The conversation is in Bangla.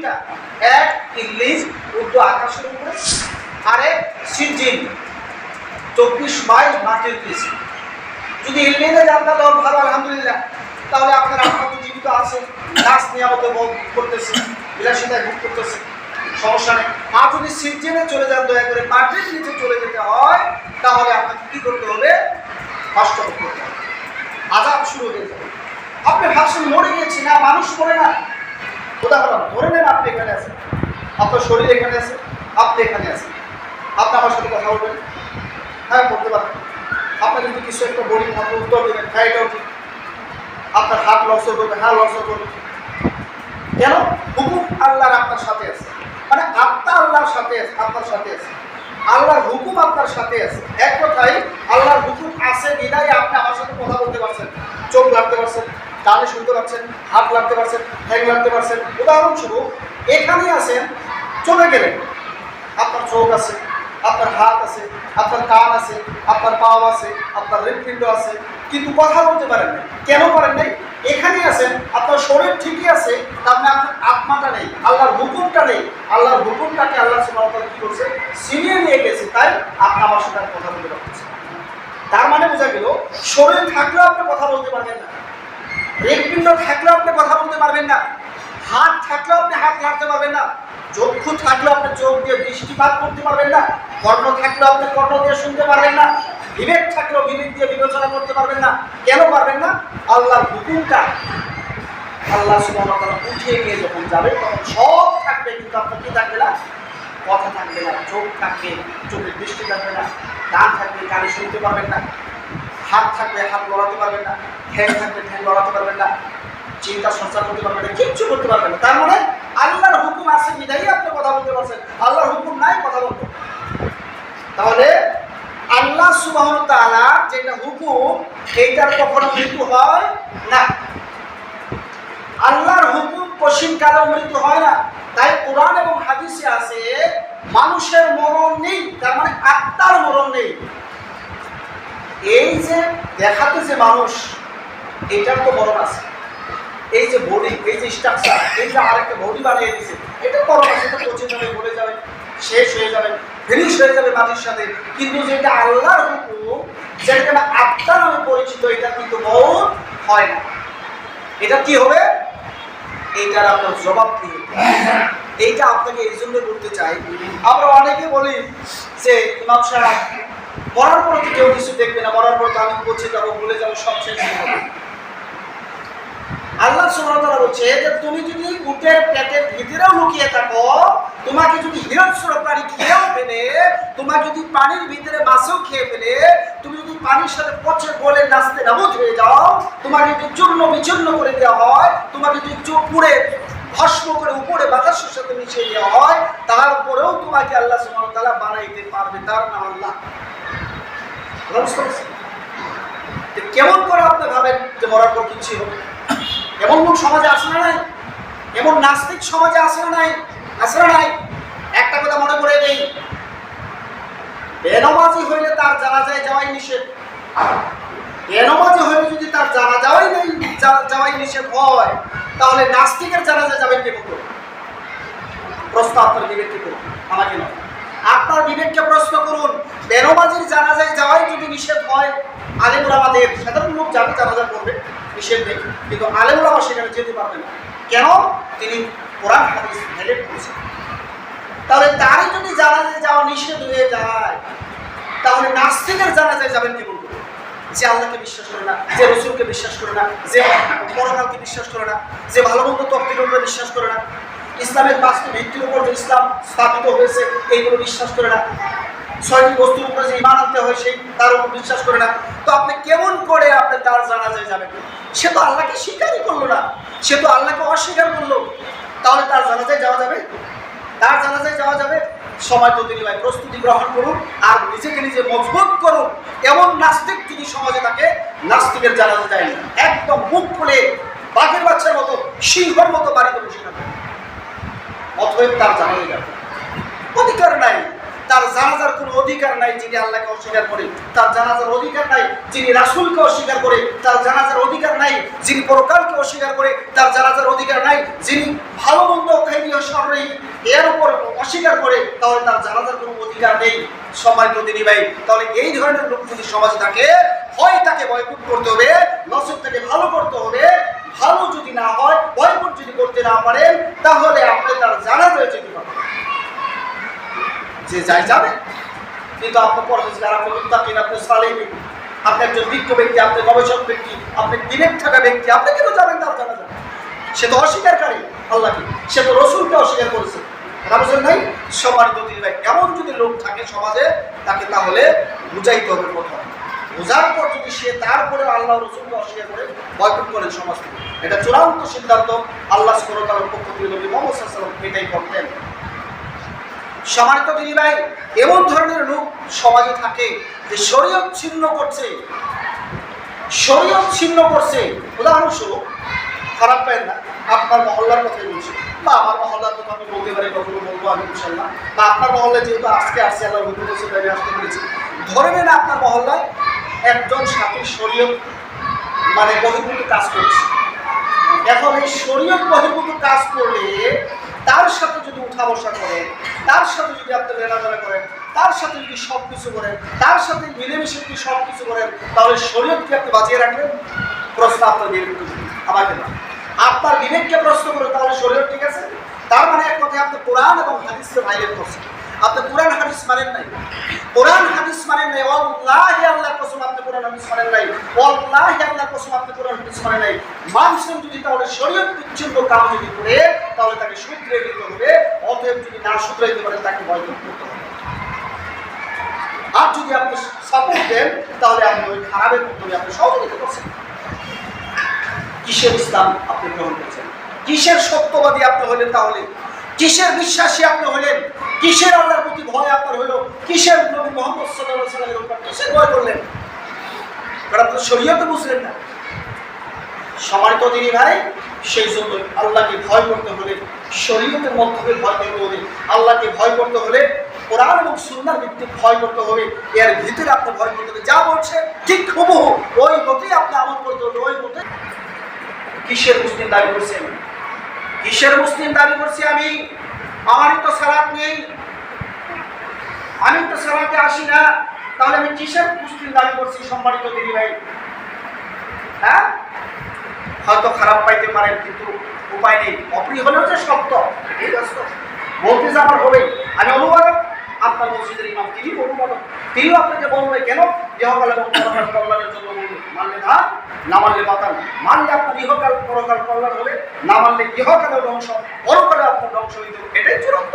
দুইটা এক ইংলিশ, উর্দু আকাশের উপরে চব্বিশ মাটির যদি তখন ভালো, আলহামদুলিল্লাহ। তাহলে আপনার জীবিত আছে গাছ করতেছে বিলাসিতায় করতেছে সমস্যা নেই। আর যদি সিজনে চলে যান, দয়া করে মাটির নিচে চলে যেতে হয়, তাহলে আপনাকে কি করতে হবে? কষ্ট করতে হবে। আজাব শুরু হয়ে যাবে। আপনি ভাবছেন মরে গিয়েছি। না, মানুষ মরে না। উদাহরণ, ধরে নেন আপনি এখানে আছেন। আপনার শরীর এখানে আছে, আপনি এখানে আছেন। আপনি আমার সাথে কথা বলবেন? হ্যাঁ বলতে পারবেন আপনার যদি কিছু একটা বলি আপনি উত্তর দেবেন হ্যাঁ এটাও ঠিক। আপনার হাত লসর করবে হ্যাঁ লসর করবে কেন? হুকুম আল্লাহর আপনার সাথে আছে। মানে আত্মা আল্লাহর সাথে আছে, আপনার সাথে আছে। আল্লাহর হুকুম আপনার সাথে আছে। এক কথায়, আল্লাহর হুকুম আছে বিদায় আপনি আমার সাথে কথা বলতে পারছেন চোখ লাগতে পারছেন কানে শুনতে পারছেন হাত লাগতে পারছেন, ঠ্যাং লাগতে পারছেন। উদাহরণস্বরূপ, এখানে আছেন চলে গেলেন। আপনার চোখ আছে, আপনার হাত আছে, আপনার কান আছে, আপনার পাও আছে, আপনার হৃদপিণ্ড আছে, কিন্তু কথা বলতে পারেন না কেন পারেন নাই? এখানে আছেন, আপনার শরীর ঠিকই আছে, তার মানে আপনার আত্মাটা নেই, আল্লাহর হুকুমটা নেই। আল্লাহর হুকুমটাকে আল্লাহ সুবাহতাল কি করছে? ছিনিয়ে নিয়ে গেছে, তাই আপনি আমার সাথে কথা বলতে পারতেছেন তার মানে বোঝা গেল, শরীর থাকলেও আপনি কথা বলতে পারবেন না। হৃদপিণ্ড থাকলেও আপনি কথা বলতে পারবেন না। হাত থাকলেও আপনি হাত নাড়তে পারবেন না। চক্ষু থাকলেও আপনি চোখ দিয়ে দৃষ্টিপাত করতে পারবেন না। কর্ণ থাকলেও আপনি কর্ণ দিয়ে শুনতে পারবেন না। বিবেক থাকলেও বিবেক দিয়ে বিবেচনা করতে পারবেন না। কেন পারবেন না? আল্লাহর হুকুমটা আল্লাহ ওয়া উঠিয়ে নিয়ে যখন যাবে সব থাকবে, কিন্তু আপনার কি থাকবে না? কথা থাকবে না, চোখ থাকবে, চোখের দৃষ্টি থাকবে না কান থাকবে, কানে শুনতে পারবেন না। হাত থাকবে হাত লড়াতে পারবেন না, ঠ্যাং থাকবে ঠ্যাং লড়াতে পারবেন না, চিন্তা সঞ্চার করতে পারবেন না, কিচ্ছু করতে পারবেন না। তার মানে আল্লাহর হুকুম আছে, বিদায়ী আপনি কথা বলতে পারছেন, আল্লাহর হুকুম নাই, কথা বলতে। তাহলে আল্লাহ সুবাহ যেটা হুকুম, এইটার কখনো মৃত্যু হয় না। আল্লাহর হুকুম কশিন কালেও মৃত্যু হয় না। তাই কোরআন এবং হাদিসে আছে, মানুষের মরণ নেই, তার মানে আত্মার মরণ নেই। এই যে দেখাতে যে মানুষ, এটার তো মরণ আছে। এই যে বডি এই যে স্ট্রাকচার এই যে আরেকটা বডি বানিয়ে দিয়েছে এটা মরণ আছে, এটা পচে যাবে বলে যাবে, শেষ হয়ে যাবে ফিনিশ হয়ে যাবে মাটির সাথে। কিন্তু যেটা আল্লাহর হুকুম, যেটা আত্মা নামে পরিচিত, এটা কিন্তু মরণ হয় না। এটা কি হবে? এইটার আপনার জবাব কি এইটা আপনাকে এই জন্য বলতে চাই। আমরা অনেকে বলি যে, ইমাম সাহেব মরার পর তো কেউ কিছু দেখবে না, মরার পর তো আমি পৌঁছে যাব ভুলে যাব, সব শেষ আল্লাহ সুবহানাহু বলছে যে, তুমি যদি উটের পেটের ভিতরেও লুকিয়ে থাকো, তোমাকে যদি হিরস্র প্রাণী খেয়েও ফেলে তোমার যদি পানির ভিতরে মাছও খেয়ে ফেলে, তুমি যদি পানির সাথে পচে গলে নাচতে নাবুদ হয়ে যাও, তোমাকে যদি চূর্ণ বিচূর্ণ করে দেওয়া হয়, তোমাকে যদি চোখ পুড়ে ভস্ম করে উপরে বাতাসের সাথে মিশিয়ে দেওয়া হয়, তারপরেও তোমাকে আল্লাহ তাআলা বানাইতে পারবে, তার নাম আল্লাহ। কেমন করে আপনি ভাবেন যে মরার পর কিচ্ছু হবে? এমন লোক সমাজে আসে না নাই? এমন নাস্তিক সমাজে আসে না নাই? আসে না নাই? একটা কথা মনে করে নেই। বেনমাজি হইলে তার জানা যায় যাওয়াই নিষেধ। বেনমাজি হইলে যদি তার জানা যাওয়াই নেই যাওয়াই নিষেধ হয়, তাহলে নাস্তিকের জানা যায় যাবেন কে করুন প্রশ্ন আপনার বিবেককে করুন আমাকে নয়। আপনার বিবেককে প্রশ্ন করুন, বেনমাজির জানাজায় যাওয়াই যদি নিষেধ হয়, আলেমুল আমাদের সাধারণ লোক যাবে জানাজা করবে, নিষেধ নেই। কিন্তু আলেমুল আমার সেখানে যেতে পারবে না। কেন? তিনি কোরআন, হাদিস হাইলাইট করেছেন। তাহলে তারই যদি জানাজায় যাওয়া নিষেধ হয়ে যায়, তাহলে নাস্তিকের জানাজায় যাবেন কি বলব? যে আল্লাহকে বিশ্বাস করে না, যে রসুলকে বিশ্বাস করে না, যে পরকালকে বিশ্বাস করে না, যে ভালো মন্দ উপরে বিশ্বাস করে না। ইসলামের বাস্তব ভিত্তির উপর যে ইসলাম স্থাপিত হয়েছে, এইগুলো বিশ্বাস করে না। ছয়টি বস্তুর উপরে যে ইমান আনতে হয় সেই, তার উপর বিশ্বাস করে না। তো আপনি কেমন করে আপনি তার জানা জানাজায় যাবেন? সে তো আল্লাহকে স্বীকারই করল না। সে তো আল্লাহকে অস্বীকার করল। তাহলে তার জানাজায় যাওয়া যাবে? তার জানাজায় যাওয়া যাবে? সময় তো তিনি প্রস্তুতি গ্রহণ করুন আর নিজেকে নিজে মজবুত করুন। এমন নাস্তিক যদি সমাজে তাকে নাস্তিকের জানাজা যায় না। একদম মুখ খুলে বাঘের বাচ্চার মতো, সিংহর মতো বাড়িতে বসে থাকবে তার জানাজা যাবে। অধিকার নাই, তার জানাজার কোনো অধিকার নাই যিনি আল্লাহকে অস্বীকার করে, তার জানাজার অধিকার নাই যিনি রাসূলকে অস্বীকার করে, তার জানাজার অধিকার নাই যিনি পরকালকে অস্বীকার করে, তার জানাজার অধিকার নাই যিনি ভালো মন্দ কাহিনী স্মরণী এর উপর অস্বীকার করে, তাহলে তার জানাজার কোনো অধিকার নেই। সম্মানিত দিনী ভাই, তাহলে এই ধরনের লোক যদি সমাজে থাকে, হয় তাকে বয়কুট করতে হবে, নসব তাকে ভালো করতে হবে ভালো যদি না হয়, বয়কুট যদি করতে না পারেন, তাহলে আপনি তার জানা রয়েছে কি পাবেন যে যাই যাবে কিন্তু আপনি পরহেজগার আপনি মুত্তাকিন আপনি সালিম আপনি একজন বিজ্ঞ ব্যক্তি, আপনি গবেষক ব্যক্তি, আপনি বিবেক থাকা ব্যক্তি, আপনি কেন যাবেন তার জানা যাবে সে তো অস্বীকারী আল্লাহকে সে তো রসুলকে অস্বীকার করেছে। নাই? দিন ভাই এমন যদি লোক থাকে সমাজে, তাকে তাহলে বুঝাইতে হবে প্রথম। বোঝার পর যদি সে তারপরে আল্লাহ রসুলকে অস্বীকার করে, বয়কট করেন সমাজ থেকে এটা চূড়ান্ত সিদ্ধান্ত। আল্লাহ সুরতালের পক্ষ থেকে নবী মোহাম্মদ এটাই করতেন। সমানিত দিনী ভাই, এমন ধরনের লোক সমাজে থাকে যে শরীয়ত ছিন্ন করছে। শরীয়ত ছিন্ন করছে। উদাহরণস্বরূপ, খারাপ পায় না, আপনার মহল্লার কথাই বলছি। বা আমার মহল্লার কথা আমি বলতে পারি, কখনো বলব আমি ইনশাল্লাহ বা আপনার মহল্লায় যেহেতু আজকে আসছে আল্লাহ আমি আসতে পেরেছি। ধরে নেন আপনার মহল্লায় একজন সাথী শরীয়ত মানে বহির্ভূত কাজ করছে। এখন এই শরীয়ত বহির্ভূত কাজ করলে তার সাথে যদি উঠা বসা করেন, তার সাথে যদি আপনি লেনাদেনা করেন, তার সাথে যদি সব কিছু করেন, তার সাথে মিলেমিশে যদি সব কিছু করেন, তাহলে শরীয়তকে আপনি বাঁচিয়ে রাখবেন? প্রশ্ন আপনার বিবেক আমাকে না। আপনার বিবেককে প্রশ্ন করে তাহলে শরীয়ত ঠিক আছে? তার মানে এক কথায় আপনি কোরআন এবং হাদিসকে ভাইলেট করছেন। আপনি কোরআন হাদিস মানেন নাই। কোরআন হাদিস মানেন নাই, ওয়াল্লাহি আল্লাহ কসম আপনি কোরআন হাদিস মানেন নাই, ওয়াল্লাহি আল্লাহ কসম আপনি কোরআন হাদিস মানেন নাই। মানুষের যদি তাহলে শরীয়ত বিচ্ছিন্ন কাম যদি করে, তাহলে তাকে শুধরে দিতে হবে অতএব যদি না শুধরাইতে পারে তাকে ভয় করতে হবে। আর যদি আপনি সাপোর্ট দেন, তাহলে আপনি ওই খারাপের মাধ্যমে আপনি সহযোগিতা করছেন। কিসের ইসলাম আপনি গ্রহণ করছেন? কিসের সত্যবাদী আপনি হলেন তাহলে? কিসের বিশ্বাসী আপনি হলেন? কিসের আল্লাহর প্রতি ভয় আপনার হলো? কিসের নবী মোহাম্মদ সাল্লাহ সাল্লামের উপর কিসের ভয় করলেন? কারণ আপনি শরীয়তে বুঝলেন না। সম্মানিত তিনি ভাই, সেই জন্য আল্লাহকে ভয় করতে হলে, শরীয়তের মধ্যে ভয় করতে হবে আল্লাহকে ভয় করতে হলে, কোরআন এবং সুন্নার ভিত্তিক ভয় করতে হবে এর ভিতরে আপনি ভয় করতে হবে যা বলছে, ঠিক হুবহু ওই মতেই আপনি আমল করতে হবে ওই মতে কিসের মুসলিম দাবি করছেন? কিসের মুসলিম দাবি করছি আমি? আমারই তো সালাত নেই। আমি তো সালাতে আসি না। তাহলে আমি কিসের মুসলিম দাবি করছি সম্মানিত দিদি ভাই? হ্যাঁ? হয়তো খারাপ পাইতে পারেন, কিন্তু উপায় নেই। অপ্রিয় হলেও যে সত্য এটাই বাস্তব বলতে যে আমার হবেই আমি অনুবাদক। আপনার মসজিদের ইমাম তিনি অনুবাদক। তিনিও আপনাকে বলবে কেন? ইহকাল এবং পরকাল কল্যাণের জন্য মানলে ধান না মানলে বাতান। মানলে আপনার ইহকাল, পরকাল কল্যাণ হবে, না মানলে ইহকালেও ধ্বংস, পরকালে আপনার ধ্বংস হইতে এটাই চূড়ান্ত।